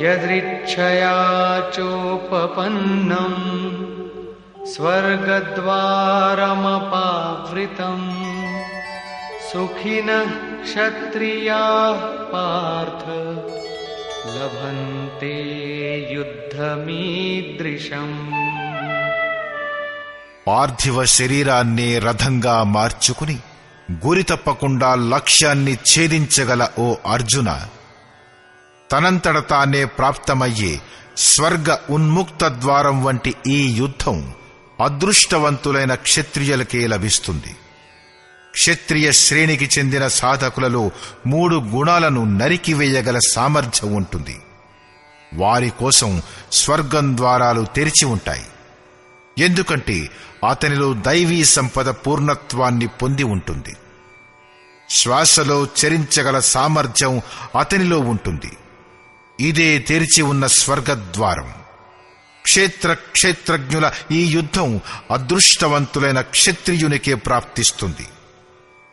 यदृच्छया चोपपन्नम् स्वर्गद्वारमपावृतम् सुखिनः क्षत्रियाः पार्थ लभन्ते युद्धमीदृशम् పార్థివ శరీరాన్ని రథంగా మార్చుకుని గురి తప్పకుండా లక్ష్యాన్ని ఛేదించగల ఓ అర్జున తనంతట తానే ప్రాప్తమయ్యే స్వర్గ ఉన్ముక్త ద్వారం వంటి ఈ యుద్ధం అదృష్టవంతులైన క్షత్రియులకే లభిస్తుంది. క్షత్రియ శ్రేణికి చెందిన సాధకులలో మూడు గుణాలను నరికివేయగల సామర్థ్యం ఉంటుంది. వారి కోసం స్వర్గం ద్వారాలు తెరిచి ఉంటాయి. ఎందుకంటే అతనిలో దైవీ సంపద పూర్ణత్వాన్ని పొంది ఉంటుంది. శ్వాసలో చరించగల సామర్థ్యం అతనిలో ఉంటుంది. ఇదే తెరిచి ఉన్న స్వర్గద్వారం. క్షేత్ర క్షేత్రజ్ఞుల ఈ యుద్ధం అదృష్టవంతులైన క్షత్రియునికే ప్రాప్తిస్తుంది.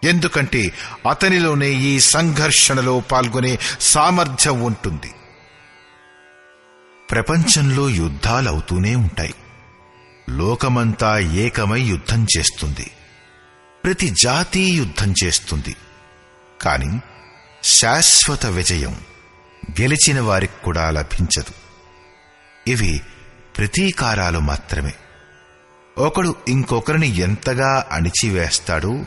ఎందుకంటే అతనిలోనే ఈ సంఘర్షణలో పాల్గొనే సామర్థ్యం ఉంటుంది. ప్రపంచంలో యుద్ధాలవుతూనే ఉంటాయి. లోకమంతా ఏకమై యుద్ధం చేస్తుంది. ప్రతి జాతి యుద్ధం చేస్తుంది. కాని శాశ్వత విజయం గెలిచిన వారికి కూడా లభించదు. ఇవి ప్రతీకారాలు మాత్రమే. ఒకడు ఇంకొకరిని ఎంతగా అణిచివేస్తాడో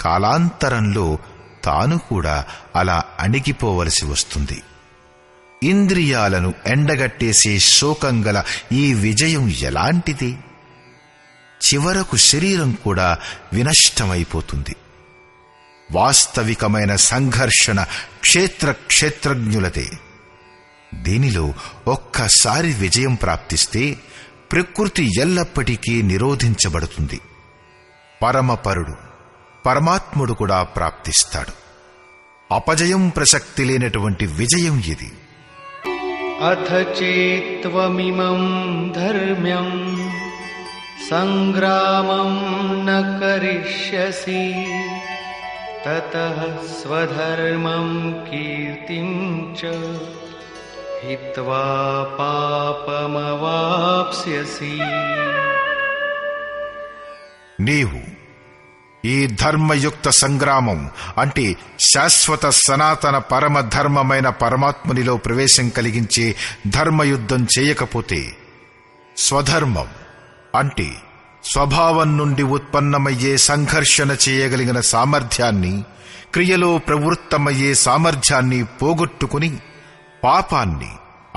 కాలాంతరంలో తాను కూడా అలా అణిగిపోవలసి వస్తుంది. ఇంద్రియాలను ఎండగట్టేసే శోకం గల ఈ విజయం ఎలాంటిది? చివరకు శరీరం కూడా వినష్టమైపోతుంది. వాస్తవికమైన సంఘర్షణ క్షేత్ర క్షేత్రజ్ఞులదే. దీనిలో ఒక్కసారి విజయం ప్రాప్తిస్తే ప్రకృతి ఎల్లప్పటికీ నిరోధించబడుతుంది. పరమపరుడు పరమాత్ముడు కూడా ప్రాప్తిస్తాడు. అపజయం ప్రసక్తి లేనటువంటి విజయం ఇది. అథ చేమిమం ధర్మ్యం సంగ్రామం న ततः स्वधर्मम् कीर्तिम् च हित्वा पापमवाप्स्यसि నీవు ఈ ధర్మయుక్త సంగ్రామం అంటే శాశ్వత సనాతన పరమ ధర్మమైన పరమాత్మునిలో ప్రవేశం కలిగించే ధర్మయుద్ధం చేయకపోతే స్వధర్మం అంటే స్వభావం నుండి ఉత్పన్నమయ్యే సంఘర్షణ చేయగలిగిన సామర్థ్యాన్ని క్రియలో ప్రవృత్తమయ్యే సామర్థ్యాన్ని పోగొట్టుకుని పాపాన్ని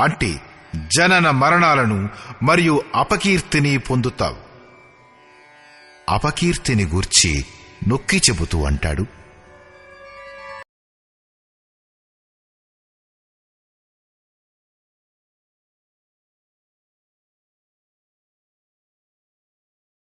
అంటే జనన మరణాలను మరియు అపకీర్తిని పొందుతావు. అపకీర్తిని గూర్చి నొక్కి చెబుతూ అంటాడు.